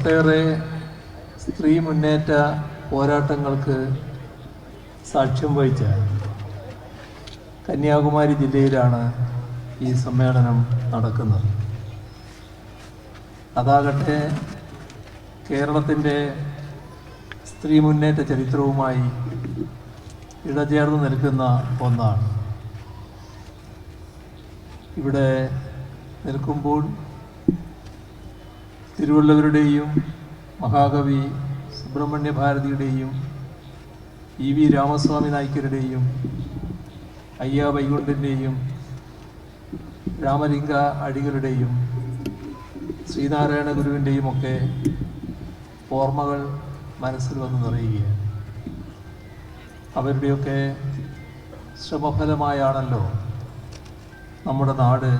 ഒട്ടേറെ സ്ത്രീ മുന്നേറ്റ പോരാട്ടങ്ങൾക്ക് സാക്ഷ്യം വഹിച്ച കന്യാകുമാരി ജില്ലയിലാണ് ഈ സമ്മേളനം നടക്കുന്നത്. അതാകട്ടെ കേരളത്തിന്റെ സ്ത്രീ മുന്നേറ്റ ചരിത്രവുമായി ഇടചേർന്ന് നിൽക്കുന്ന ഒന്നാണ്. ഇവിടെ നിൽക്കുമ്പോൾ തിരുവള്ളവരുടെയും മഹാകവി സുബ്രഹ്മണ്യ ഭാരതിയുടെയും ഇ വി രാമസ്വാമി നായ്ക്കരുടെയും അയ്യ വൈകുണ്ഠന്റെയും രാമലിംഗ അടികളുടെയും ശ്രീനാരായണ ഗുരുവിന്റെയും ഒക്കെ ഓർമ്മകൾ മനസ്സിൽ വന്ന് നിറയുകയാണ്. അവരുടെയൊക്കെ ശ്രമഫലമായാണല്ലോ നമ്മുടെ നാട്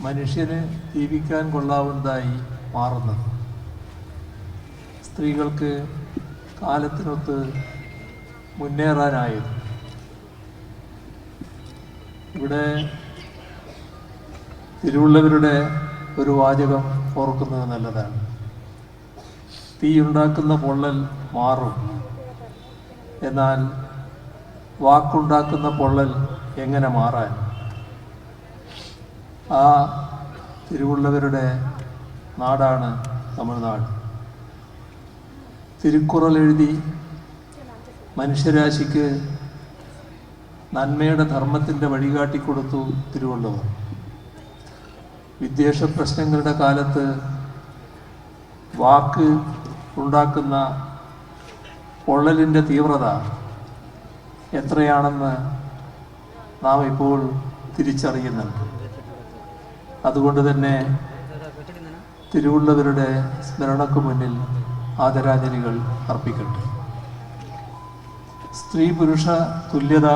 മനുഷ്യന് ജീവിക്കാൻ കൊള്ളാവുന്നതായി മാറുന്നത്. സ്ത്രീകൾക്ക് കാലത്തിനൊത്ത് മുന്നേറാനായത്. ഇവിടെ തിരുവുള്ളവരുടെ ഒരു വാചകം ഓർക്കുന്നത് നല്ലതാണ്. തീയുണ്ടാക്കുന്ന പൊള്ളൽ മാറും. എന്നാൽ വാക്കുണ്ടാക്കുന്ന പൊള്ളൽ എങ്ങനെ മാറാൻ? ആ തിരുവുള്ളവരുടെ നാടാണ് തമിഴ്നാട്. തിരുക്കുറൽ എഴുതി മനുഷ്യരാശിക്ക് നന്മയുടെ ധർമ്മത്തിന്റെ വഴികാട്ടിക്കൊടുത്തു തിരുവള്ളുവർ. വിദ്വേഷ പ്രശ്നങ്ങളുടെ കാലത്ത് വാക്ക് ഉണ്ടാക്കുന്ന പൊള്ളലിന്റെ തീവ്രത എത്രയാണെന്ന് നാം ഇപ്പോൾ തിരിച്ചറിയുന്നുണ്ട്. അതുകൊണ്ട് തന്നെ തിരുവുള്ളവരുടെ സ്മരണക്ക് മുന്നിൽ ആദരാഞ്ജലികൾ അർപ്പിക്കട്ടെ. സ്ത്രീ പുരുഷ തുല്യത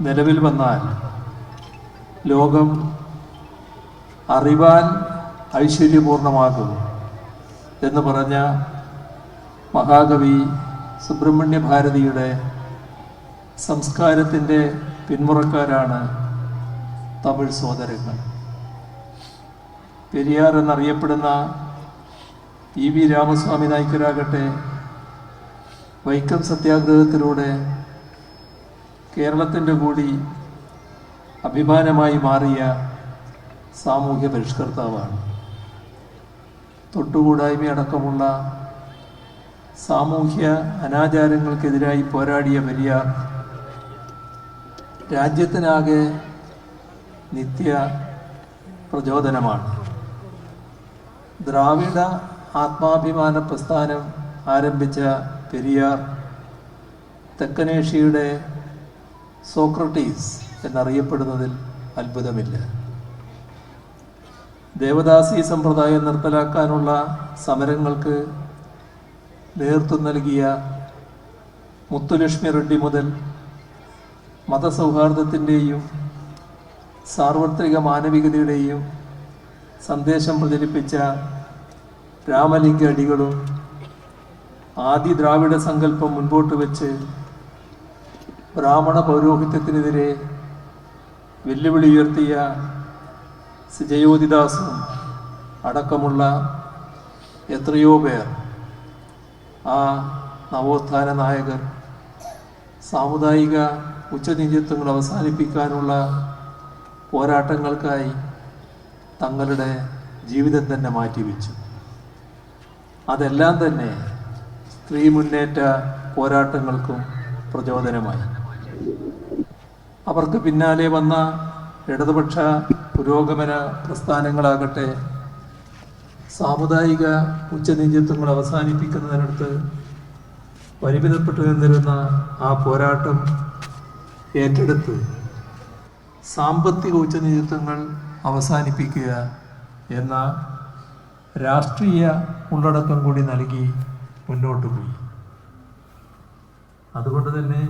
നിലവിൽ വന്നാൽ ലോകം അറിവാൻ ഐശ്വര്യപൂർണമാകും എന്ന് പറഞ്ഞ മഹാകവി സുബ്രഹ്മണ്യ ഭാരതിയുടെ സംസ്കാരത്തിന്റെ പിന്മുറക്കാരാണ് തമിഴ് സോദരങ്ങൾ പെരിയാർ എന്നറിയപ്പെടുന്ന ഇ വി രാമസ്വാമി നായ്ക്കരാകട്ടെ വൈക്കം സത്യാഗ്രഹത്തിലൂടെ കേരളത്തിന്റെ കൂടി അഭിമാനമായി മാറിയ സാമൂഹ്യ പരിഷ്കർത്താവാണ്. തൊട്ടുകൂടായ്മ അടക്കമുള്ള സാമൂഹ്യ അനാചാരങ്ങൾക്കെതിരായി പോരാടിയ പെരിയാർ രാജ്യത്തിനാകെ നിത്യ പ്രചോദനമാണ്. ദ്രാവിഡ ആത്മാഭിമാന പ്രസ്ഥാനം ആരംഭിച്ച പെരിയാർ തെക്കനേഷ്യയുടെ സോക്രട്ടീസ് എന്നറിയപ്പെടുന്നതിൽ അത്ഭുതമില്ല. ദേവദാസി സമ്പ്രദായം നിർത്തലാക്കാനുള്ള സമരങ്ങൾക്ക് നേതൃത്വം നൽകിയ മുത്തുലക്ഷ്മി റെഡ്ഡി മുതൽ മതസൗഹാർദ്ദത്തിന്റെയും സാർവത്രിക മാനവികതയുടെയും സന്ദേശം പ്രചരിപ്പിച്ച രാമലിംഗ അടികളും ആദി ദ്രാവിഡ സങ്കല്പം മുൻപോട്ട് വെച്ച് ബ്രാഹ്മണ പൗരോഹിത്യത്തിനെതിരെ വെല്ലുവിളി ഉയർത്തിയ ജയോതിദാസും അടക്കമുള്ള എത്രയോ പേർ ആ നവോത്ഥാന നായകർ സാമുദായിക ഉച്ചനീചത്വങ്ങൾ അവസാനിപ്പിക്കാനുള്ള പോരാട്ടങ്ങൾക്കായി തങ്ങളുടെ ജീവിതം തന്നെ മാറ്റിവെച്ചു. അതെല്ലാം തന്നെ സ്ത്രീ മുന്നേറ്റ പോരാട്ടങ്ങൾക്കും പ്രചോദനമായി. അവർക്ക് പിന്നാലെ വന്ന ഇടതുപക്ഷ പുരോഗമന പ്രസ്ഥാനങ്ങളാകട്ടെ സാമുദായിക ഉച്ചനീചത്വങ്ങൾ അവസാനിപ്പിക്കുന്നതിനടുത്ത് പരിമിതപ്പെട്ടു നിന്നിരുന്ന ആ പോരാട്ടം ഏറ്റെടുത്ത് സാമ്പത്തിക ഉച്ചനീചത്വങ്ങൾ അവസാനിപ്പിക്കുക എന്ന രാഷ്ട്രീയ ഉള്ളടക്കം കൂടി നൽകി മുന്നോട്ട് പോയി. അതുകൊണ്ട് തന്നെ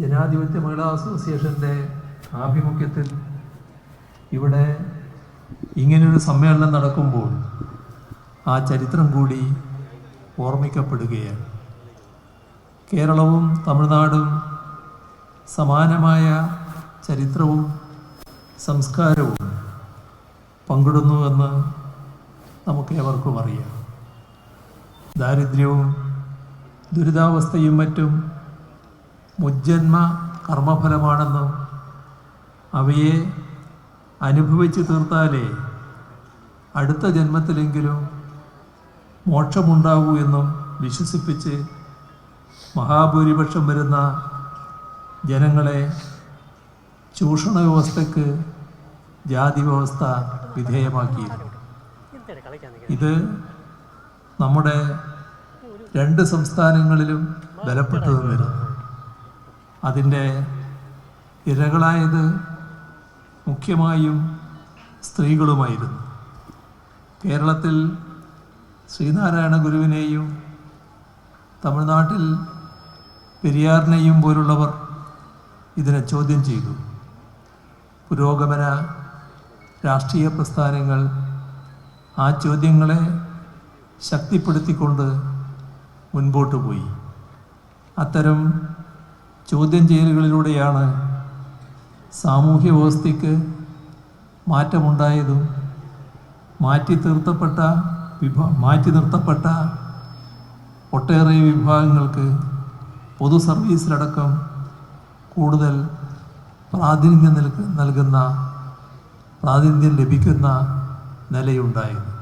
ജനാധിപത്യ മഹിളാ അസോസിയേഷന്റെ ആഭിമുഖ്യത്തിൽ ഇവിടെ ഇങ്ങനൊരു സമ്മേളനം നടക്കുമ്പോൾ ആ ചരിത്രം കൂടി ഓർമ്മിക്കപ്പെടുകയാണ്. കേരളവും തമിഴ്നാടും സമാനമായ ചരിത്രവും സംസ്കാരവും പങ്കിടുന്നുവെന്ന് നമുക്ക് ഏവർക്കും അറിയാം. ദാരിദ്ര്യവും ദുരിതാവസ്ഥയും മറ്റും മുജ്ജന്മ കർമ്മഫലമാണെന്നും അവയെ അനുഭവിച്ച് തീർത്താലേ അടുത്ത ജന്മത്തിലെങ്കിലും മോക്ഷമുണ്ടാകൂ എന്നും വിശ്വസിപ്പിച്ച് മഹാഭൂരിപക്ഷം വരുന്ന ജനങ്ങളെ ചൂഷണ വ്യവസ്ഥക്ക് ജാതി വ്യവസ്ഥ വിധേയമാക്കിയിരുന്നു. ഇത് നമ്മുടെ രണ്ട് സംസ്ഥാനങ്ങളിലും ബലപ്പെട്ടു നിന്നിരുന്നു അതിന്റെ ഇരകളായത് മുഖ്യമായും സ്ത്രീകളുമായിരുന്നു. കേരളത്തിൽ ശ്രീനാരായണ ഗുരുവിനെയും തമിഴ്നാട്ടിൽ പെരിയാറിനെയും പോലുള്ളവർ ഇതിനെ ചോദ്യം ചെയ്തു. പുരോഗമന രാഷ്ട്രീയ പ്രസ്ഥാനങ്ങൾ ആ ചോദ്യങ്ങളെ ശക്തിപ്പെടുത്തിക്കൊണ്ട് മുൻപോട്ട് പോയി. അത്തരം ചോദ്യം ചെയ്യലുകളിലൂടെയാണ് സാമൂഹ്യ വ്യവസ്ഥയ്ക്ക് മാറ്റമുണ്ടായതും മാറ്റി തീർത്തപ്പെട്ട വിഭാ മാറ്റി നിർത്തപ്പെട്ട ഒട്ടേറെ വിഭാഗങ്ങൾക്ക് പൊതു സർവീസിലടക്കം കൂടുതൽ പ്രാതിനിധ്യം നൽകുന്ന പ്രാതിനിധ്യം ലഭിക്കുന്ന നിലയുണ്ടായത്